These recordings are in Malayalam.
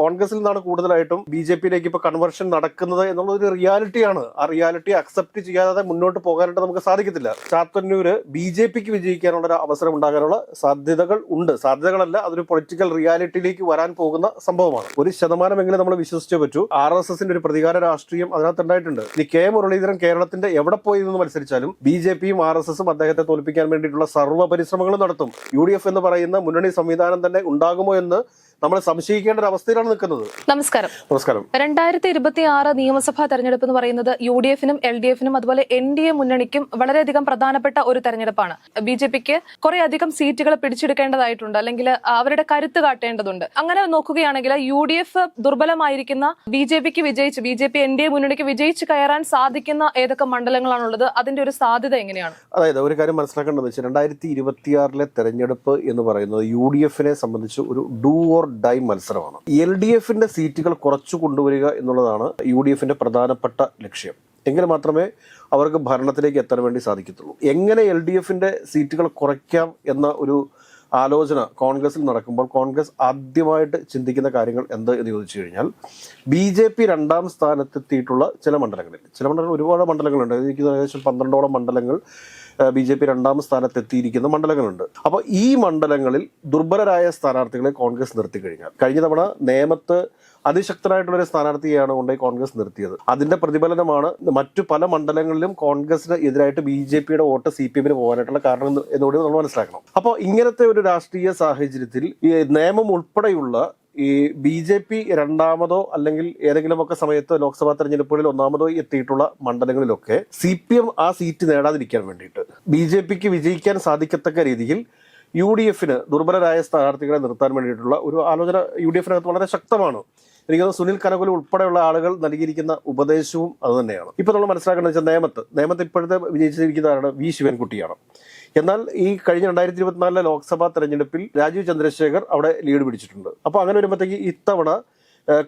കോൺഗ്രസിൽ നിന്നാണ് കൂടുതലായിട്ടും ബി ജെ പിയിലേക്ക് ഇപ്പൊ കൺവെർഷൻ നടക്കുന്നത് എന്നുള്ള ഒരു റിയാലിറ്റിയാണ്. ആ റിയാലിറ്റി അക്സെപ്റ്റ് ചെയ്യാതെ മുന്നോട്ട് പോകാനായിട്ട് നമുക്ക് സാധിക്കത്തില്ല. ചാത്തന്നൂര് ബി ജെ പിക്ക് വിജയിക്കാനുള്ള ഒരു അവസരം ഉണ്ടാകാനുള്ള സാധ്യതകൾ ഉണ്ട്. സാധ്യതകളല്ല അതൊരു പൊളിറ്റിക്കൽ റിയാലിറ്റിയിലേക്ക് വരാൻ പോകുന്ന സംഭവമാണ്. ഒരു ശതമാനമെങ്കിലും നമ്മൾ വിശ്വസിച്ചേ പറ്റൂ. ആർ എസ് എസിന്റെ ഒരു പ്രതികാര രാഷ്ട്രീയം അതിനകത്ത് ഉണ്ടായിട്ടുണ്ട്. ഇനി കെ മുരളീധരൻ കേരളത്തിന്റെ എവിടെ പോയി എന്ന് മത്സരിച്ചാലും ബി ജെ പിയും ആർ എസ് എസും അദ്ദേഹത്തെ തോൽപ്പിക്കാൻ വേണ്ടിയിട്ടുള്ള സർവ പരിശ്രമങ്ങളും നടത്തും. യു ഡി എഫ് എന്ന് പറയുന്ന മുന്നണി സംവിധാനം തന്നെ ഉണ്ടാകുമോ എന്ന് നമ്മൾ സംശയിക്കേണ്ട ഒരു അവസ്ഥയിലാണ് നിൽക്കുന്നത്. നമസ്കാരം. നമസ്കാരം. രണ്ടായിരത്തി ഇരുപത്തി ആറ് നിയമസഭാ തെരഞ്ഞെടുപ്പ് എന്ന് പറയുന്നത് യു ഡി എഫിനും എൽ ഡി എഫിനും അതുപോലെ എൻ ഡി എ മുന്നണിക്കും വളരെയധികം പ്രധാനപ്പെട്ട ഒരു തെരഞ്ഞെടുപ്പാണ്. ബി ജെ പിക്ക് കുറെ അധികം സീറ്റുകൾ പിടിച്ചെടുക്കേണ്ടതായിട്ടുണ്ട്. അല്ലെങ്കിൽ അവരുടെ കരുത്ത് കാട്ടേണ്ടതുണ്ട്. അങ്ങനെ നോക്കുകയാണെങ്കിൽ യു ഡി എഫ് ദുർബലമായിരിക്കുന്ന ബി ജെ പിക്ക് വിജയിച്ച് B J P N D A മുന്നണിക്ക് വിജയിച്ച് കയറാൻ സാധിക്കുന്ന ഏതൊക്കെ മണ്ഡലങ്ങളാണുള്ളത്? അതിന്റെ ഒരു സാധ്യത എങ്ങനെയാണ്? അതായത് ഒരു കാര്യം മനസ്സിലാക്കേണ്ടത് വെച്ചാൽ രണ്ടായിരത്തി ഇരുപത്തിയാറിലെ തെരഞ്ഞെടുപ്പ് എന്ന് പറയുന്നത് യു ഡി എഫിനെ സംബന്ധിച്ച് ഒരു ഡൂ ഓർ ഡൈ മത്സരമാണ്. എൽ ഡി എഫിന്റെ സീറ്റുകൾ കുറച്ചു കൊണ്ടുവരിക എന്നുള്ളതാണ് യു ഡി എഫിന്റെ പ്രധാനപ്പെട്ട ലക്ഷ്യം. എങ്കിൽ മാത്രമേ അവർക്ക് ഭരണത്തിലേക്ക് എത്താൻ വേണ്ടി സാധിക്കത്തുള്ളൂ. എങ്ങനെ എൽ ഡി എഫിന്റെ സീറ്റുകൾ കുറയ്ക്കാം എന്ന ഒരു ആലോചന കോൺഗ്രസിൽ നടക്കുമ്പോൾ കോൺഗ്രസ് ആദ്യമായിട്ട് ചിന്തിക്കുന്ന കാര്യങ്ങൾ എന്ത് എന്ന് ചോദിച്ചു കഴിഞ്ഞാൽ ബി ജെ പി രണ്ടാം സ്ഥാനത്തെത്തിയിട്ടുള്ള ചില മണ്ഡലങ്ങളിൽ ചില മണ്ഡലങ്ങൾ ഒരുപാട് മണ്ഡലങ്ങളുണ്ട്. എനിക്ക് ഏകദേശം പന്ത്രണ്ടോളം മണ്ഡലങ്ങൾ ബി ജെ പി രണ്ടാം സ്ഥാനത്തെത്തിയിരിക്കുന്ന മണ്ഡലങ്ങളുണ്ട്. അപ്പോൾ ഈ മണ്ഡലങ്ങളിൽ ദുർബലരായ സ്ഥാനാർത്ഥികളെ കോൺഗ്രസ് നിർത്തി കഴിഞ്ഞാൽ കഴിഞ്ഞ തവണ നേമത്ത് അതിശക്തനായിട്ടുള്ള ഒരു സ്ഥാനാർത്ഥിയെയാണ് കൊണ്ട് കോൺഗ്രസ് നിർത്തിയത്. അതിന്റെ പ്രതിഫലനമാണ് മറ്റു പല മണ്ഡലങ്ങളിലും കോൺഗ്രസിന് എതിരായിട്ട് ബി ജെ പിയുടെ വോട്ട് സി പി എമ്മിന് പോകാനായിട്ടുള്ള കാരണം എന്ന് എന്നുകൂടി നമ്മൾ മനസ്സിലാക്കണം. അപ്പോൾ ഇങ്ങനത്തെ ഒരു രാഷ്ട്രീയ സാഹചര്യത്തിൽ ഈ നിയമം ഉൾപ്പെടെയുള്ള ഈ ബി ജെ പി രണ്ടാമതോ അല്ലെങ്കിൽ ഏതെങ്കിലുമൊക്കെ സമയത്ത് ലോക്സഭാ തെരഞ്ഞെടുപ്പുകളിൽ ഒന്നാമതോ എത്തിയിട്ടുള്ള മണ്ഡലങ്ങളിലൊക്കെ സി പി എം ആ സീറ്റ് നേടാതിരിക്കാൻ വേണ്ടിയിട്ട് ബി ജെ പിക്ക് വിജയിക്കാൻ സാധിക്കത്തക്ക രീതിയിൽ യു ഡി എഫിന് ദുർബലരായ സ്ഥാനാർത്ഥികളെ നിർത്താൻ വേണ്ടിയിട്ടുള്ള ഒരു ആലോചന യു ഡി എഫിനകത്ത് വളരെ ശക്തമാണ്. എനിക്ക് സുനിൽ കനകുലു ഉൾപ്പെടെയുള്ള ആളുകൾ നൽകിയിരിക്കുന്ന ഉപദേശവും അത് തന്നെയാണ്. ഇപ്പോൾ നമ്മൾ മനസ്സിലാക്കേണ്ടത് വെച്ചാൽ നേമത്ത് നേമത്ത് ഇപ്പോഴത്തെ വിജയിച്ചിരിക്കുന്നതാണ് വി ശിവൻകുട്ടിയാണ്. എന്നാൽ ഈ കഴിഞ്ഞ രണ്ടായിരത്തി ഇരുപത്തിനാലിലെ ലോക്സഭാ തെരഞ്ഞെടുപ്പിൽ രാജീവ് ചന്ദ്രശേഖർ അവിടെ ലീഡ് പിടിച്ചിട്ടുണ്ട്. അപ്പോൾ അങ്ങനെ വരുമ്പോഴത്തേക്ക് ഇത്തവണ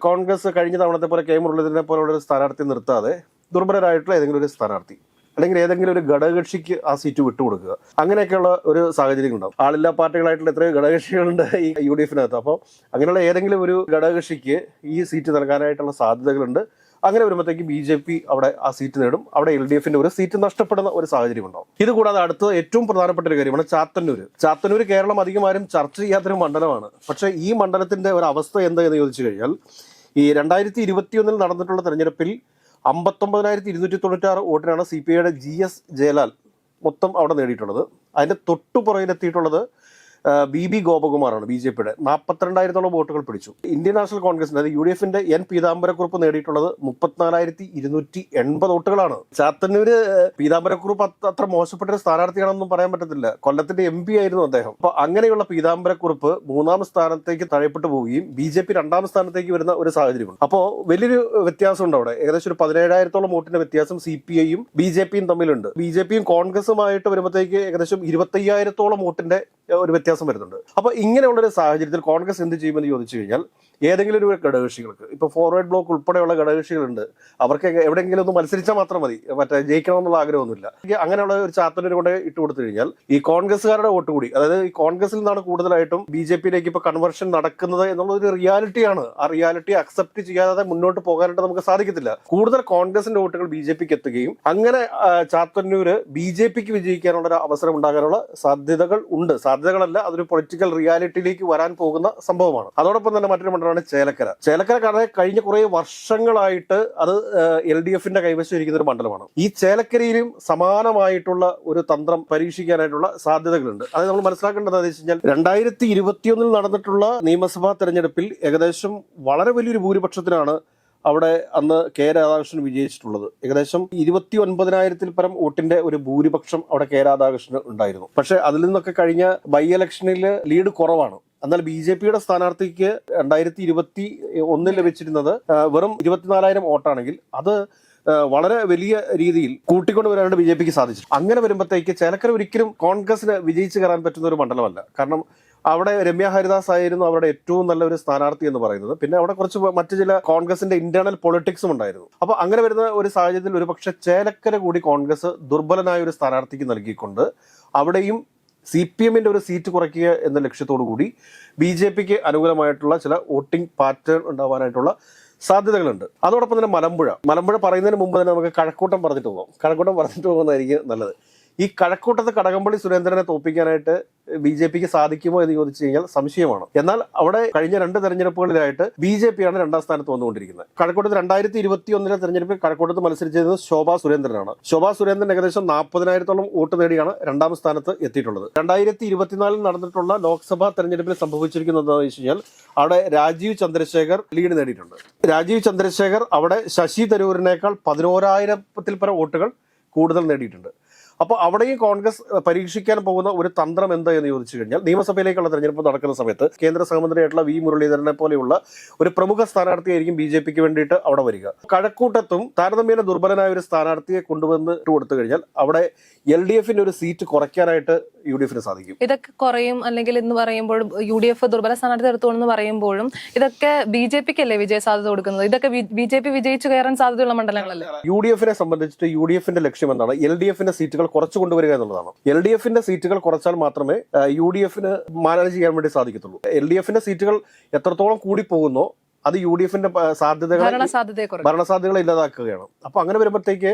കോൺഗ്രസ് കഴിഞ്ഞ തവണത്തെ പോലെ കെ മുരളീധരനെ പോലെയുള്ള ഒരു സ്ഥാനാർത്ഥി നിർത്താതെ ദുർബലരായിട്ടുള്ള ഏതെങ്കിലും ഒരു സ്ഥാനാർത്ഥി അല്ലെങ്കിൽ ഏതെങ്കിലും ഒരു ഘടകകക്ഷിക്ക് ആ സീറ്റ് വിട്ടുകൊടുക്കുക. അങ്ങനെയൊക്കെയുള്ള ഒരു സാഹചര്യം ഉണ്ടാവും. ആളില്ലാ പാർട്ടികളായിട്ടുള്ള എത്രയോ ഘടകകക്ഷികളുണ്ട് ഈ യു ഡി എഫിനകത്ത് അപ്പോൾ അങ്ങനെയുള്ള ഏതെങ്കിലും ഒരു ഘടകകക്ഷിക്ക് ഈ സീറ്റ് നൽകാനായിട്ടുള്ള സാധ്യതകളുണ്ട്. അങ്ങനെ വരുമ്പോഴത്തേക്ക് ബി ജെ പി അവിടെ ആ സീറ്റ് നേടും. അവിടെ എൽ ഡി എഫിന്റെ ഒരു സീറ്റ് നഷ്ടപ്പെടുന്ന ഒരു സാഹചര്യം ഉണ്ടാവും. ഇത് കൂടാതെ അടുത്ത ഏറ്റവും പ്രധാനപ്പെട്ട ഒരു കാര്യമാണ് ചാത്തന്നൂര്. ചാത്തന്നൂര് കേരളം അധികം ആരും ചർച്ച ചെയ്യാത്തൊരു മണ്ഡലമാണ്. പക്ഷേ ഈ മണ്ഡലത്തിന്റെ ഒരു അവസ്ഥ എന്താ എന്ന് ചോദിച്ചു കഴിഞ്ഞാൽ ഈ രണ്ടായിരത്തി ഇരുപത്തിയൊന്നിൽ നടന്നിട്ടുള്ള തെരഞ്ഞെടുപ്പിൽ അമ്പത്തൊമ്പതിനായിരത്തി ഇരുന്നൂറ്റി തൊണ്ണൂറ്റാറ് വോട്ടിനാണ് സി പി ഐയുടെ ജി എസ് ജയലാൽ മൊത്തം അവിടെ നേടിയിട്ടുള്ളത്. അതിന്റെ തൊട്ടു പുറകിലെത്തിയിട്ടുള്ളത് ബി ബി ഗോപകുമാറാണ് ബി ജെ പിയുടെ. നാൽപ്പത്തിരണ്ടായിരത്തോളം വോട്ടുകൾ പിടിച്ചു. ഇന്ത്യൻ നാഷണൽ കോൺഗ്രസിന്റെ അതായത് യു ഡി എഫിന്റെ എൻ പീതാംബരക്കുറുപ്പ് നേടിയിട്ടുള്ളത് മുപ്പത്തിനാലായിരത്തി ഇരുന്നൂറ്റി എൺപത് വോട്ടുകളാണ്. ചാത്തന്നൂര് പീതാംബരക്കുറുപ്പ് അത്ര അത്ര മോശപ്പെട്ട ഒരു സ്ഥാനാർത്ഥിയാണെന്നും പറയാൻ പറ്റത്തില്ല. കൊല്ലത്തിന്റെ എം പി ആയിരുന്നു അദ്ദേഹം. അപ്പൊ അങ്ങനെയുള്ള പീതാംബരക്കുറുപ്പ് മൂന്നാം സ്ഥാനത്തേക്ക് തഴയപ്പെട്ടു പോവുകയും ബി ജെ പി രണ്ടാം സ്ഥാനത്തേക്ക് വരുന്ന ഒരു സാഹചര്യമാണ്. അപ്പോൾ വലിയൊരു വ്യത്യാസമുണ്ട് അവിടെ. ഏകദേശം ഒരു പതിനേഴായിരത്തോളം വോട്ടിന്റെ വ്യത്യാസം സി പി ഐയും ബി ജെ പിയും തമ്മിലുണ്ട്. ബി ജെ പിയും കോൺഗ്രസുമായിട്ട് വരുമ്പോഴത്തേക്ക് ഏകദേശം ഇരുപത്തയ്യായിരത്തോളം വോട്ടിന്റെ ഒരു വ്യത്യാസം വരുന്നുണ്ട്. അപ്പൊ ഇങ്ങനെയുള്ള ഒരു സാഹചര്യത്തിൽ കോൺഗ്രസ് എന്ത് ചെയ്യുമെന്ന് ചോദിച്ചു കഴിഞ്ഞാൽ ഏതെങ്കിലും ഒരു ഘടകകക്ഷികൾക്ക്. ഇപ്പൊ ഫോർവേഡ് ബ്ലോക്ക് ഉൾപ്പെടെയുള്ള ഘടകകക്ഷികളുണ്ട്. അവർക്ക് എവിടെയെങ്കിലും ഒന്ന് മത്സരിച്ചാൽ മാത്രം മതി. മറ്റേ ജയിക്കണമെന്നുള്ള ആഗ്രഹമൊന്നുമില്ല. അങ്ങനെയുള്ള ഒരു ചാത്തനൂര് കൊണ്ട് ഇട്ട് കൊടുത്തു കഴിഞ്ഞാൽ ഈ കോൺഗ്രസ്സുകാരുടെ വോട്ട് കൂടി അതായത് ഈ കോൺഗ്രസിൽ നിന്നാണ് കൂടുതലായിട്ടും ബി ജെ പിയിലേക്ക് ഇപ്പൊ കൺവെർഷൻ നടക്കുന്നത് എന്നുള്ള ഒരു റിയാലിറ്റിയാണ്. ആ റിയാലിറ്റി അക്സെപ്റ്റ് ചെയ്യാതെ മുന്നോട്ട് പോകാനായിട്ട് നമുക്ക് സാധിക്കത്തില്ല. കൂടുതൽ കോൺഗ്രസിന്റെ വോട്ടുകൾ ബി ജെ പിക്ക് എത്തുകയും അങ്ങനെ ചാത്തന്നൂര് ബി ജെ പിക്ക് വിജയിക്കാനുള്ള ഒരു അവസരം ഉണ്ടാകാനുള്ള സാധ്യതകൾ ഉണ്ട്. സാധ്യതകളല്ല അതൊരു പൊളിറ്റിക്കൽ റിയാലിറ്റിയിലേക്ക് വരാൻ പോകുന്ന സംഭവമാണ്. അതോടൊപ്പം തന്നെ മറ്റൊരു മണ്ഡലമാണ് ചേലക്കര. ചേലക്കര കാണാൻ കഴിഞ്ഞ കുറെ വർഷങ്ങളായിട്ട് അത് എൽ ഡി എഫിന്റെ കൈവശം ഇരിക്കുന്ന ഒരു മണ്ഡലമാണ്. ഈ ചേലക്കരയിലും സമാനമായിട്ടുള്ള ഒരു തന്ത്രം പരീക്ഷിക്കാനായിട്ടുള്ള സാധ്യതകളുണ്ട്. അത് നമ്മൾ മനസ്സിലാക്കേണ്ടത് എന്താ വെച്ച് കഴിഞ്ഞാൽ രണ്ടായിരത്തി ഇരുപത്തിയൊന്നിൽ നടന്നിട്ടുള്ള നിയമസഭാ തെരഞ്ഞെടുപ്പിൽ ഏകദേശം വളരെ വലിയൊരു ഭൂരിപക്ഷത്തിനാണ് അവിടെ അന്ന് കെ രാധാകൃഷ്ണൻ വിജയിച്ചിട്ടുള്ളത്. ഏകദേശം ഇരുപത്തി ഒൻപതിനായിരത്തിൽ പരം വോട്ടിന്റെ ഒരു ഭൂരിപക്ഷം അവിടെ കെ രാധാകൃഷ്ണൻ ഉണ്ടായിരുന്നു. പക്ഷെ അതിൽ നിന്നൊക്കെ കഴിഞ്ഞ ബൈ ഇലക്ഷനിൽ ലീഡ് കുറവാണ്. എന്നാൽ ബി ജെ പിയുടെ സ്ഥാനാർത്ഥിക്ക് രണ്ടായിരത്തി ഇരുപത്തി ഒന്നിൽ ലഭിച്ചിരുന്നത് വെറും ഇരുപത്തിനാലായിരം വോട്ടാണെങ്കിൽ അത് വളരെ വലിയ രീതിയിൽ കൂട്ടിക്കൊണ്ട് വരാനായിട്ട് ബി ജെ പിക്ക് സാധിച്ചു. അങ്ങനെ വരുമ്പോഴത്തേക്ക് ചേലക്കര ഒരിക്കലും കോൺഗ്രസിന് വിജയിച്ചു കയറാൻ പറ്റുന്ന ഒരു മണ്ഡലമല്ല. കാരണം അവിടെ രമ്യ ഹരിദാസ് ആയിരുന്നു അവരുടെ ഏറ്റവും നല്ല ഒരു സ്ഥാനാർത്ഥി എന്ന് പറയുന്നത്. പിന്നെ അവിടെ കുറച്ച് മറ്റു ചില കോൺഗ്രസിന്റെ ഇന്റേണൽ പൊളിറ്റിക്സും ഉണ്ടായിരുന്നു. അപ്പൊ അങ്ങനെ വരുന്ന ഒരു സാഹചര്യത്തിൽ ഒരുപക്ഷെ ചേലക്കര കൂടി കോൺഗ്രസ് ദുർബലനായ ഒരു സ്ഥാനാർത്ഥിക്ക് നൽകിക്കൊണ്ട് അവിടെയും സി പി എമ്മിന്റെ ഒരു സീറ്റ് കുറയ്ക്കുക എന്ന ലക്ഷ്യത്തോടു കൂടി ബി ജെ പിക്ക് അനുകൂലമായിട്ടുള്ള ചില വോട്ടിംഗ് പാറ്റേൺ ഉണ്ടാവാനായിട്ടുള്ള സാധ്യതകളുണ്ട്. അതോടൊപ്പം തന്നെ മലമ്പുഴ. മലമ്പുഴ പറയുന്നതിന് മുമ്പ് തന്നെ നമുക്ക് കഴക്കൂട്ടം പറഞ്ഞിട്ട് പോകാം. കഴക്കൂട്ടം പറഞ്ഞിട്ട് പോകുന്നതായിരിക്കും നല്ലത്. ഈ കഴക്കൂട്ടത്ത് കടകംപള്ളി സുരേന്ദ്രനെ തോപ്പിക്കാനായിട്ട് ബി ജെ പിക്ക് സാധിക്കുമോ എന്ന് ചോദിച്ചു കഴിഞ്ഞാൽ സംശയമാണ്. എന്നാൽ അവിടെ കഴിഞ്ഞ രണ്ട് തെരഞ്ഞെടുപ്പുകളിലായിട്ട് ബി ജെ പി ആണ് രണ്ടാം സ്ഥാനത്ത് വന്നുകൊണ്ടിരിക്കുന്നത്. കഴക്കൂട്ടത്ത് രണ്ടായിരത്തി ഇരുപത്തി ഒന്നിലെ തെരഞ്ഞെടുപ്പിൽ കഴക്കൂട്ടത്ത് മത്സരിച്ചത് ശോഭാ സുരേന്ദ്രനാണ്. ശോഭാ സുരേന്ദ്രൻ ഏകദേശം നാൽപ്പതിനായിരത്തോളം വോട്ട് നേടിയാണ് രണ്ടാം സ്ഥാനത്ത് എത്തിയിട്ടുള്ളത്. രണ്ടായിരത്തി ഇരുപത്തിനാലിൽ നടന്നിട്ടുള്ള ലോക്സഭാ തെരഞ്ഞെടുപ്പിൽ സംഭവിച്ചിരിക്കുന്നത് എന്താണെന്ന് വെച്ച് കഴിഞ്ഞാൽ അവിടെ രാജീവ് ചന്ദ്രശേഖർ ലീഡ് നേടിയിട്ടുണ്ട്. രാജീവ് ചന്ദ്രശേഖർ അവിടെ ശശി തരൂരിനേക്കാൾ പതിനോരായിരത്തിൽ പരം വോട്ടുകൾ കൂടുതൽ നേടിയിട്ടുണ്ട്. അപ്പോൾ അവിടെയും കോൺഗ്രസ് പരീക്ഷിക്കാൻ പോകുന്ന ഒരു തന്ത്രം എന്താ എന്ന് ചോദിച്ചു കഴിഞ്ഞാൽ നിയമസഭയിലേക്കുള്ള തെരഞ്ഞെടുപ്പ് നടക്കുന്ന സമയത്ത് കേന്ദ്ര സഹമന്ത്രിയായിട്ടുള്ള വി. മുരളീധരനെ പോലെയുള്ള ഒരു പ്രമുഖ സ്ഥാനാർത്ഥിയായിരിക്കും ബി ജെ പിക്ക് വേണ്ടിയിട്ട് അവിടെ വരിക. കഴക്കൂട്ടത്തും താരതമ്യേന ദുർബലനായ ഒരു സ്ഥാനാർത്ഥിയെ കൊണ്ടുവന്ന് കൊടുത്തു കഴിഞ്ഞാൽ അവിടെ എൽ ഡി എഫിന്റെ ഒരു സീറ്റ് കുറയ്ക്കാനായിട്ട് യു ഡി എഫിന് സാധിക്കും. ഇതൊക്കെ കുറയും അല്ലെങ്കിൽ എന്ന് പറയുമ്പോഴും യു ഡി എഫ് ദുർബല സ്ഥാനാർത്ഥി എടുത്തോളെന്ന് പറയുമ്പോഴും ഇതൊക്കെ ബി ജെ പിക്ക് അല്ലേ വിജയ സാധ്യത കൊടുക്കുന്നത്? ഇതൊക്കെ ബി ജെ പി വിജയിച്ചു കയറാൻ സാധ്യതയുള്ള മണ്ഡലങ്ങളല്ലേ? യു ഡി എഫിനെ സംബന്ധിച്ചിട്ട് യു ഡി എഫിന്റെ ലക്ഷ്യം എന്താണ്? എൽ ഡി എഫിന്റെ സീറ്റുകൾ കുറച്ചു കൊണ്ടുവരിക എന്നുള്ളതാണ്. എൽ ഡി എഫിന്റെ സീറ്റുകൾ കുറച്ചാൽ മാത്രമേ യു ഡി എഫിന് മാനേജ് ചെയ്യാൻ വേണ്ടി സാധിക്കത്തുള്ളൂ. എൽ ഡി എഫിന്റെ സീറ്റുകൾ എത്രത്തോളം കൂടി പോകുന്നോ അത് യു ഡി എഫിന്റെ സാധ്യതകൾ ഭരണസാധ്യതകൾ ഇല്ലാതാക്കുകയാണ്. അപ്പൊ അങ്ങനെ വരുമ്പോഴത്തേക്ക്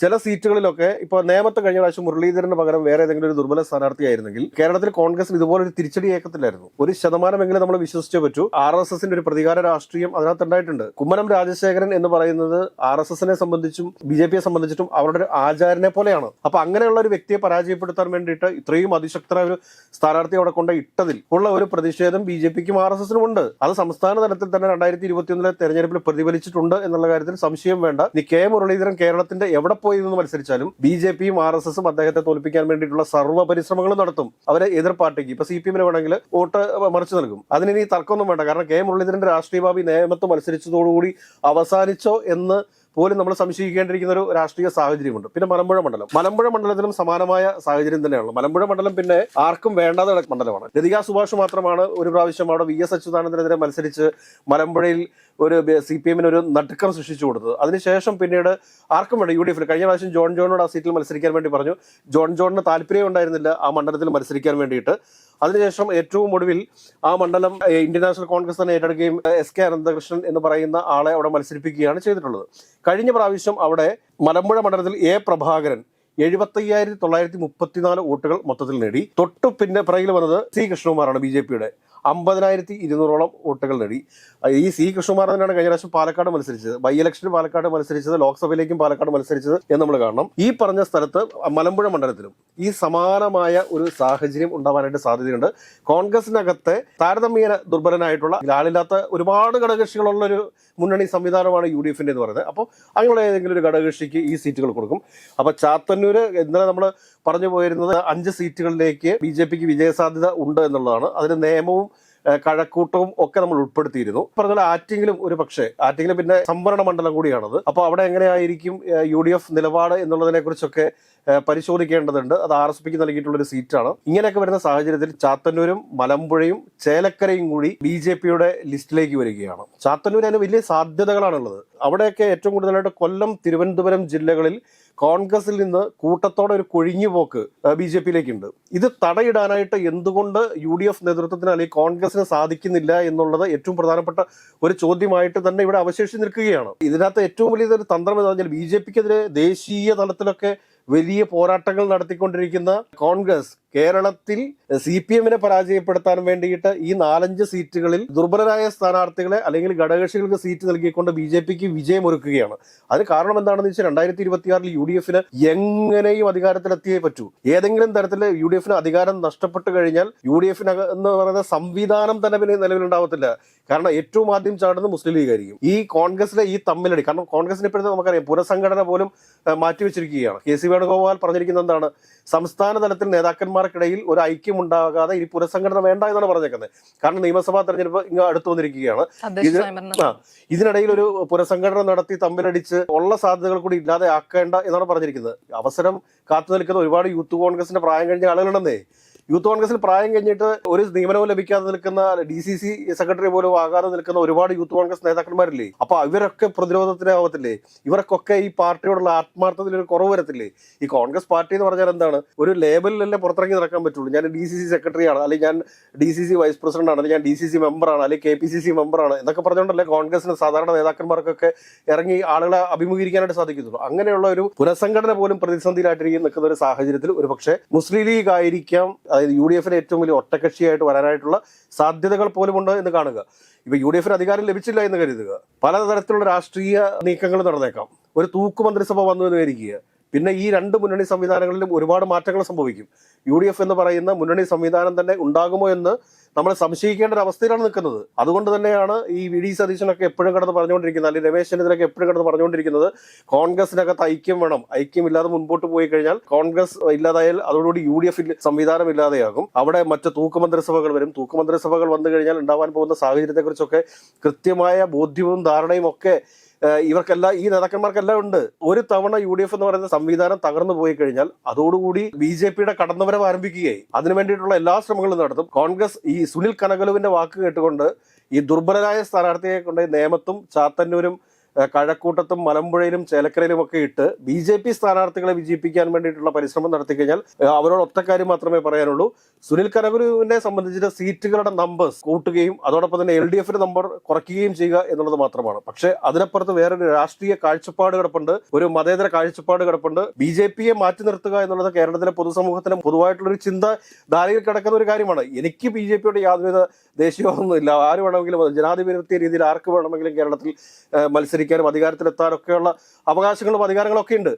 ചില സീറ്റുകളിലൊക്കെ ഇപ്പൊ നേമത്തെ കഴിഞ്ഞ പ്രാവശ്യം മുരളീധരന് പകരം വേറെ ഏതെങ്കിലും ഒരു ദുർബല സ്ഥാനാർത്ഥിയായിരുന്നെങ്കിൽ കേരളത്തിൽ കോൺഗ്രസിന് ഇതുപോലെ ഒരു തിരിച്ചടി ഏക്കത്തില്ലായിരുന്നു ഒരു ശതമാനമെങ്കിലും നമ്മൾ വിശ്വസിച്ചേ പറ്റൂ. ആർ എസ് എസിന്റെ ഒരു പ്രതികാര രാഷ്ട്രീയം അതിനകത്ത് ഉണ്ടായിട്ടുണ്ട് കുമ്മനം രാജശേഖരൻ എന്ന് പറയുന്നത് ആർ എസ് എസിനെ സംബന്ധിച്ചും ബി ജെ പിയെ സംബന്ധിച്ചിട്ടും അവരുടെ ഒരു ആചാരനെ പോലെയാണ്. അപ്പൊ അങ്ങനെയുള്ള ഒരു വ്യക്തിയെ പരാജയപ്പെടുത്താൻ വേണ്ടിയിട്ട് ഇത്രയും അതിശക്തരായ ഒരു സ്ഥാനാർത്ഥി അവിടെ കൊണ്ട് ഇട്ടതിൽ ഉള്ള ഒരു പ്രതിഷേധം ബി ജെ പിക്കും ആർ എസ് എസിനും ഉണ്ട്. അത് സംസ്ഥാന തലത്തിൽ തന്നെ രണ്ടായിരത്തി ഇരുപത്തിയൊന്നിലെ തെരഞ്ഞെടുപ്പിൽ പ്രതിഫലിച്ചിട്ടുണ്ട് എന്നുള്ള കാര്യത്തിൽ സംശയം വേണ്ട. ഇനി കെ മുരളീധരൻ കേരളത്തിന്റെ എവിടെ പോയി നിന്ന് മത്സരിച്ചാലും ബി ജെ പിയും ആർ എസ് എസും അദ്ദേഹത്തെ തോൽപ്പിക്കാൻ വേണ്ടിയിട്ടുള്ള സർവ പരിശ്രമങ്ങളും നടത്തും. അവരെ എതിർ പാർട്ടിക്ക് ഇപ്പൊ സി പി എമ്മിന് വേണമെങ്കിൽ വോട്ട് മറിച്ചു നൽകും. അതിന് ഇനി തർക്കമൊന്നും വേണ്ട. കാരണം കെ മുരളീധരന്റെ രാഷ്ട്രീയ ഭാവി നിയമത്ത് മത്സരിച്ചതോടുകൂടി അവസാനിച്ചോ എന്ന് പോലും നമ്മൾ സംശയിക്കേണ്ടിയിരിക്കുന്ന ഒരു രാഷ്ട്രീയ സാഹചര്യമുണ്ട്. പിന്നെ മലമ്പുഴ മണ്ഡലം. മലമ്പുഴ മണ്ഡലത്തിനും സമാനമായ സാഹചര്യം തന്നെയാണ് മലമ്പുഴ മണ്ഡലം പിന്നെ ആർക്കും വേണ്ടാതെ മണ്ഡലമാണ്. ലതിക സുഭാഷ് മാത്രമാണ് ഒരു പ്രാവശ്യം അവിടെ വി എസ് അച്യുതാനന്ദനെതിരെ മത്സരിച്ച് മലമ്പുഴയിൽ ഒരു സി പി എമ്മിന് ഒരു നടുക്കം സൃഷ്ടിച്ചു കൊടുത്തത്. അതിനുശേഷം പിന്നീട് ആർക്കും വേണ്ട. യു ഡി എഫിൽ കഴിഞ്ഞ പ്രാവശ്യം ജോൺ ജോണോട് ആ സീറ്റിൽ മത്സരിക്കാൻ വേണ്ടി പറഞ്ഞു. ജോൺ ജോണിന് താല്പര്യം ഉണ്ടായിരുന്നില്ല ആ മണ്ഡലത്തിൽ മത്സരിക്കാൻ വേണ്ടിയിട്ട്. അതിനുശേഷം ഏറ്റവും ഒടുവിൽ ആ മണ്ഡലം ഇന്ത്യൻ നാഷണൽ കോൺഗ്രസ് തന്നെ ഏറ്റെടുക്കുകയും എസ് കെ അനന്തകൃഷ്ണൻ എന്ന് പറയുന്ന ആളെ അവിടെ മത്സരിപ്പിക്കുകയാണ് ചെയ്തിട്ടുള്ളത്. കഴിഞ്ഞ പ്രാവശ്യം അവിടെ മലമ്പുഴ മണ്ഡലത്തിൽ എ പ്രഭാകരൻ എഴുപത്തയ്യായിരത്തി തൊള്ളായിരത്തി മുപ്പത്തിനാല് വോട്ടുകൾ മൊത്തത്തിൽ നേടി. തൊട്ടു പിന്നെ പിറകിൽ വന്നത് സി കൃഷ്ണകുമാറാണ് ബി ജെ പിയുടെ. അമ്പതിനായിരത്തി ഇരുന്നൂറോളം വോട്ടുകൾ നേടി. ഈ സി കൃഷ്ണകുമാർ തന്നെയാണ് കഴിഞ്ഞ പ്രാവശ്യം പാലക്കാട് മത്സരിച്ചത്. ബൈ ഇലക്ഷന് പാലക്കാട് മത്സരിച്ചത് ലോക്സഭയിലേക്കും പാലക്കാട് മത്സരിച്ചത് എന്ന് നമ്മൾ കാണണം. ഈ പറഞ്ഞ സ്ഥലത്ത് മലമ്പുഴ മണ്ഡലത്തിലും ഈ സമാനമായ ഒരു സാഹചര്യം ഉണ്ടാവാനായിട്ട് സാധ്യതയുണ്ട്. കോൺഗ്രസിനകത്തെ താരതമ്യേന ദുർബലനായിട്ടുള്ള ആളില്ലാത്ത ഒരുപാട് ഘടകകക്ഷികളുള്ള ഒരു മുന്നണി സംവിധാനമാണ് യു ഡി എഫിന്റെ എന്ന് പറയുന്നത്. അപ്പോൾ അങ്ങനെയുള്ള ഏതെങ്കിലും ഒരു ഘടകകക്ഷിക്ക് ഈ സീറ്റുകൾ കൊടുക്കും. അപ്പോൾ ചാത്തന്നൂര് ഇന്നലെ നമ്മൾ പറഞ്ഞു പോയിരുന്നത് അഞ്ച് സീറ്റുകളിലേക്ക് ബി ജെ പിക്ക് വിജയസാധ്യത ഉണ്ട് എന്നുള്ളതാണ്. അതിന് നിയമവും കഴക്കൂട്ടവും ഒക്കെ നമ്മൾ ഉൾപ്പെടുത്തിയിരുന്നു. പറഞ്ഞാൽ ആറ്റിങ്ങിലും ഒരു പക്ഷേ ആറ്റിങ്ങിലും പിന്നെ സംവരണ മണ്ഡലം കൂടിയാണത്. അപ്പോൾ അവിടെ എങ്ങനെയായിരിക്കും യു ഡി എഫ് നിലപാട് എന്നുള്ളതിനെ കുറിച്ചൊക്കെ പരിശോധിക്കേണ്ടതുണ്ട്. അത് ആർ എസ് പിക്ക് നൽകിയിട്ടുള്ള ഒരു സീറ്റാണ്. ഇങ്ങനെയൊക്കെ വരുന്ന സാഹചര്യത്തിൽ ചാത്തന്നൂരും മലമ്പുഴയും ചേലക്കരയും കൂടി ബി ജെ പിയുടെ ലിസ്റ്റിലേക്ക് വരികയാണ്. ചാത്തന്നൂർ അതിന് വലിയ സാധ്യതകളാണുള്ളത്. അവിടെയൊക്കെ ഏറ്റവും കൂടുതലായിട്ട് കൊല്ലം തിരുവനന്തപുരം ജില്ലകളിൽ കോൺഗ്രസിൽ നിന്ന് കൂട്ടത്തോടെ ഒരു കൊഴിഞ്ഞുപോക്ക് ബി ജെ പിയിലേക്കുണ്ട്. ഇത് തടയിടാനായിട്ട് എന്തുകൊണ്ട് യു ഡി എഫ് നേതൃത്വത്തിന് അല്ലെങ്കിൽ കോൺഗ്രസിന് സാധിക്കുന്നില്ല എന്നുള്ളത് ഏറ്റവും പ്രധാനപ്പെട്ട ഒരു ചോദ്യമായിട്ട് തന്നെ ഇവിടെ അവശേഷിച്ച് നിൽക്കുകയാണ്. ഇതിനകത്ത് ഏറ്റവും വലിയൊരു തന്ത്രം എന്ന് പറഞ്ഞാൽ ബി ജെ പിക്കെതിരെ ദേശീയ തലത്തിലൊക്കെ വലിയ പോരാട്ടങ്ങൾ നടത്തിക്കൊണ്ടിരിക്കുന്ന കോൺഗ്രസ് കേരളത്തിൽ സി പി എമ്മിനെ പരാജയപ്പെടുത്താൻ വേണ്ടിയിട്ട് ഈ നാലഞ്ച് സീറ്റുകളിൽ ദുർബലരായ സ്ഥാനാർത്ഥികളെ അല്ലെങ്കിൽ ഘടകകക്ഷികൾക്ക് സീറ്റ് നൽകിക്കൊണ്ട് ബി ജെ പിക്ക് വിജയമൊരുക്കുകയാണ്. അത് കാരണം എന്താണെന്ന് വെച്ചാൽ രണ്ടായിരത്തി ഇരുപത്തിയാറിൽ യു ഡി എഫിന് എങ്ങനെയും അധികാരത്തിലെത്തിയേ പറ്റൂ. ഏതെങ്കിലും തരത്തിൽ യു ഡി എഫിന് അധികാരം നഷ്ടപ്പെട്ടു കഴിഞ്ഞാൽ യു ഡി എഫിന് എന്ന് പറയുന്ന സംവിധാനം തന്നെ പിന്നെ നിലവിലുണ്ടാവത്തില്ല. കാരണം ഏറ്റവും ആദ്യം ചാടുന്നത് മുസ്ലിം ലീഗ് ആയിരിക്കും. ഈ കോൺഗ്രസിലെ ഈ തമ്മിലടി കാരണം കോൺഗ്രസിനെ ഇപ്പോഴത്തെ നമുക്കറിയാം പുനഃസംഘടന പോലും മാറ്റിവെച്ചിരിക്കുകയാണ്. കെ സി വേണുഗോപാൽ പറഞ്ഞിരിക്കുന്നത് എന്താണ്? സംസ്ഥാന തലത്തിൽ നേതാക്കന്മാർക്കിടയിൽ ഒരു ഐക്യം ഉണ്ടാകാതെ ഈ പുനഃസംഘടന വേണ്ട എന്നാണ് പറഞ്ഞേക്കുന്നത്. കാരണം നിയമസഭാ തെരഞ്ഞെടുപ്പ് ഇങ്ങ് അടുത്തു വന്നിരിക്കുകയാണ്. ഇത് ഇതിനിടയിൽ ഒരു പുനഃസംഘടന നടത്തി തമ്മിലടിച്ച് ഉള്ള സാധ്യതകൾ കൂടി ഇല്ലാതെ ആക്കേണ്ട എന്നാണ് പറഞ്ഞിരിക്കുന്നത്. അവസരം കാത്തു നിൽക്കുന്ന ഒരുപാട് യൂത്ത് കോൺഗ്രസിന്റെ പ്രായം കഴിഞ്ഞ ആളുകളുണ്ടെന്നേ. യൂത്ത് കോൺഗ്രസിൽ പ്രായം കഴിഞ്ഞിട്ട് ഒരു നിയമനവും ലഭിക്കാതെ നിൽക്കുന്ന ഡി സി സി സെക്രട്ടറി പോലും ആകാതെ നിൽക്കുന്ന ഒരുപാട് യൂത്ത് കോൺഗ്രസ് നേതാക്കന്മാരില്ലേ? അപ്പൊ ഇവരൊക്കെ പ്രതിരോധത്തിനാവത്തില്ലേ? ഇവർക്കൊക്കെ ഈ പാർട്ടിയോടുള്ള ആത്മാർത്ഥത്തിൽ ഒരു കുറവ് വരത്തില്ലേ? ഈ കോൺഗ്രസ് പാർട്ടി എന്ന് പറഞ്ഞാൽ എന്താണ്? ഒരു ലേബലിലല്ലേ പുറത്തിറങ്ങി നടക്കാൻ പറ്റുള്ളൂ. ഞാൻ ഡി സി സി സെക്രട്ടറിയാണ് അല്ലെങ്കിൽ ഞാൻ D C C vice president ആണ് ഞാൻ ഡി സി സി മെമ്പറാണ് അല്ലെങ്കിൽ കെ പി സി സി മെമ്പറാണ് എന്നൊക്കെ പറഞ്ഞുകൊണ്ടല്ലേ കോൺഗ്രസിന് സാധാരണ നേതാക്കന്മാർക്കൊക്കെ ഇറങ്ങി ആളുകളെ അഭിമുഖീകരിക്കാനായിട്ട് സാധിക്കുന്നുള്ളൂ. അങ്ങനെയുള്ള ഒരു പുനഃസംഘടന പോലും പ്രതിസന്ധിയിലായിട്ടിരിക്കുന്ന നിൽക്കുന്ന ഒരു സാഹചര്യത്തിൽ ഒരു പക്ഷേ മുസ്ലിം ലീഗ് ആയിരിക്കാം അതായത് യു ഡി എഫിന് ഏറ്റവും വലിയ ഒറ്റക്കക്ഷിയായിട്ട് വരാനായിട്ടുള്ള സാധ്യതകൾ പോലും ഉണ്ട് എന്ന് കാണുക. ഇപ്പൊ യു ഡി എഫിന് അധികാരം ലഭിച്ചില്ല എന്ന് കരുതുക. പലതരത്തിലുള്ള രാഷ്ട്രീയ നീക്കങ്ങൾ നടന്നേക്കാം. ഒരു തൂക്കു മന്ത്രിസഭ വന്നു എന്ന് വരിക പിന്നെ ഈ രണ്ട് മുന്നണി സംവിധാനങ്ങളിലും ഒരുപാട് മാറ്റങ്ങൾ സംഭവിക്കും. യു ഡി എഫ് എന്ന് പറയുന്ന മുന്നണി സംവിധാനം തന്നെ ഉണ്ടാകുമോ എന്ന് നമ്മൾ സംശയിക്കേണ്ട ഒരു അവസ്ഥയിലാണ് നിൽക്കുന്നത്. അതുകൊണ്ട് തന്നെയാണ് ഈ വി ഡി സതീശനൊക്കെ എപ്പോഴും കിടന്ന് പറഞ്ഞുകൊണ്ടിരിക്കുന്നത്. അല്ലെങ്കിൽ രമേശ് ചെന്നിത്തലൊക്കെ എപ്പോഴും കിടന്ന് പറഞ്ഞുകൊണ്ടിരിക്കുന്നത്. കോൺഗ്രസിനകത്ത് ഐക്യം വേണം. ഐക്യം ഇല്ലാതെ മുൻപോട്ട് പോയി കഴിഞ്ഞാൽ കോൺഗ്രസ് ഇല്ലാതായാൽ അതോടുകൂടി യു ഡി എഫിൽ സംവിധാനം ഇല്ലാതെയാകും. അവിടെ മറ്റ് തൂക്കുമന്ത്രിസഭകൾ വരും. തൂക്കുമന്ത്രിസഭകൾ വന്നു കഴിഞ്ഞാൽ ഉണ്ടാവാൻ പോകുന്ന സാഹചര്യത്തെക്കുറിച്ചൊക്കെ കൃത്യമായ ബോധ്യവും ധാരണയും ഒക്കെ ഇവർക്കെല്ലാം ഈ നേതാക്കന്മാർക്കെല്ലാം ഉണ്ട്. ഒരു തവണ യു ഡി എഫ് എന്ന് പറയുന്ന സംവിധാനം തകർന്നു പോയി കഴിഞ്ഞാൽ അതോടുകൂടി ബി ജെ പിയുടെ കടന്നുവരവ് ആരംഭിക്കുകയായി. അതിനു വേണ്ടിയിട്ടുള്ള എല്ലാ ശ്രമങ്ങളും നടത്തും. കോൺഗ്രസ് ഈ സുനിൽ കനകലുവിന്റെ വാക്ക് കേട്ടുകൊണ്ട് ഈ ദുർബലരായ സ്ഥാനാർത്ഥിയെ കൊണ്ട് നേമത്തും ചാത്തന്നൂരും കഴക്കൂട്ടത്തും മലമ്പുഴയിലും ചേലക്കരയിലും ഒക്കെ ഇട്ട് ബി ജെ പി സ്ഥാനാർത്ഥികളെ വിജയിപ്പിക്കാൻ വേണ്ടിയിട്ടുള്ള പരിശ്രമം നടത്തി കഴിഞ്ഞാൽ അവരോട് ഒറ്റ കാര്യം മാത്രമേ പറയാനുള്ളൂ. സുനിൽ കനകുരുവിനെ സംബന്ധിച്ചിട്ട് സീറ്റുകളുടെ നമ്പേഴ്സ് കൂട്ടുകയും അതോടൊപ്പം തന്നെ എൽ ഡി എഫിന്റെ നമ്പർ കുറയ്ക്കുകയും ചെയ്യുക എന്നുള്ളത് മാത്രമാണ്. പക്ഷേ അതിനപ്പുറത്ത് വേറൊരു രാഷ്ട്രീയ കാഴ്ചപ്പാട് കിടപ്പുണ്ട്. ഒരു മതേതര കാഴ്ചപ്പാട് കിടപ്പുണ്ട്. ബി ജെ പിയെ മാറ്റി നിർത്തുക എന്നുള്ളത് കേരളത്തിലെ പൊതുസമൂഹത്തിന് പൊതുവായിട്ടുള്ള ഒരു ചിന്ത ധാരയിൽ കിടക്കുന്ന ഒരു കാര്യമാണ്. എനിക്ക് ബി ജെ പിയുടെ യാതൊരുവിധ ദേശീയമൊന്നുമില്ല ആര് വേണമെങ്കിലും ജനാധിപത്യ രീതിയിൽ ആർക്ക് വേണമെങ്കിലും കേരളത്തിൽ ഏഹ് മത്സരിക്കാനും അധികാരത്തിലെത്താനൊക്കെയുള്ള അവകാശങ്ങളും അധികാരങ്ങളൊക്കെ ഉണ്ട്.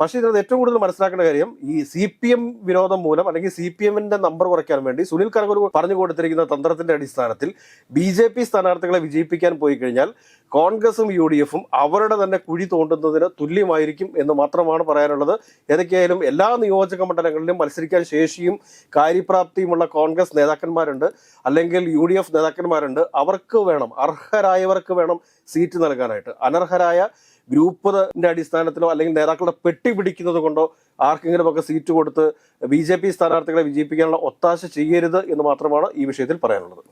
പക്ഷേ ഇതിനകത്ത് ഏറ്റവും കൂടുതൽ മനസ്സിലാക്കേണ്ട കാര്യം ഈ സി പി എം വിരോധം മൂലം അല്ലെങ്കിൽ സി പി എമ്മിന്റെ നമ്പർ കുറയ്ക്കാൻ വേണ്ടി സുനിൽ കരകുരു പറഞ്ഞു കൊടുത്തിരിക്കുന്ന തന്ത്രത്തിന്റെ അടിസ്ഥാനത്തിൽ ബി ജെ പി സ്ഥാനാർത്ഥികളെ വിജയിപ്പിക്കാൻ പോയി കഴിഞ്ഞാൽ കോൺഗ്രസും യു ഡി എഫും അവരുടെ തന്നെ കുഴി തോണ്ടുന്നതിന് തുല്യമായിരിക്കും എന്ന് മാത്രമാണ് പറയാനുള്ളത്. ഏതൊക്കെയായാലും എല്ലാ നിയോജക മണ്ഡലങ്ങളിലും മത്സരിക്കാൻ ശേഷിയും കാര്യപ്രാപ്തിയുമുള്ള കോൺഗ്രസ് നേതാക്കന്മാരുണ്ട്. അല്ലെങ്കിൽ യു ഡി എഫ് നേതാക്കന്മാരുണ്ട്. അവർക്ക് വേണം അർഹരായവർക്ക് വേണം സീറ്റ് നൽകാനായിട്ട്. അനർഹരായ ഗ്രൂപ്പിന്റെ അടിസ്ഥാനത്തിലോ അല്ലെങ്കിൽ നേതാക്കളുടെ പെട്ടി പിടിക്കുന്നത് കൊണ്ടോ ആർക്കെങ്കിലുമൊക്കെ സീറ്റ് കൊടുത്ത് ബി ജെ പി സ്ഥാനാർത്ഥികളെ വിജയിപ്പിക്കാനുള്ള ഒത്താശ ചെയ്യരുത് എന്ന് മാത്രമാണ് ഈ വിഷയത്തിൽ പറയാനുള്ളത്.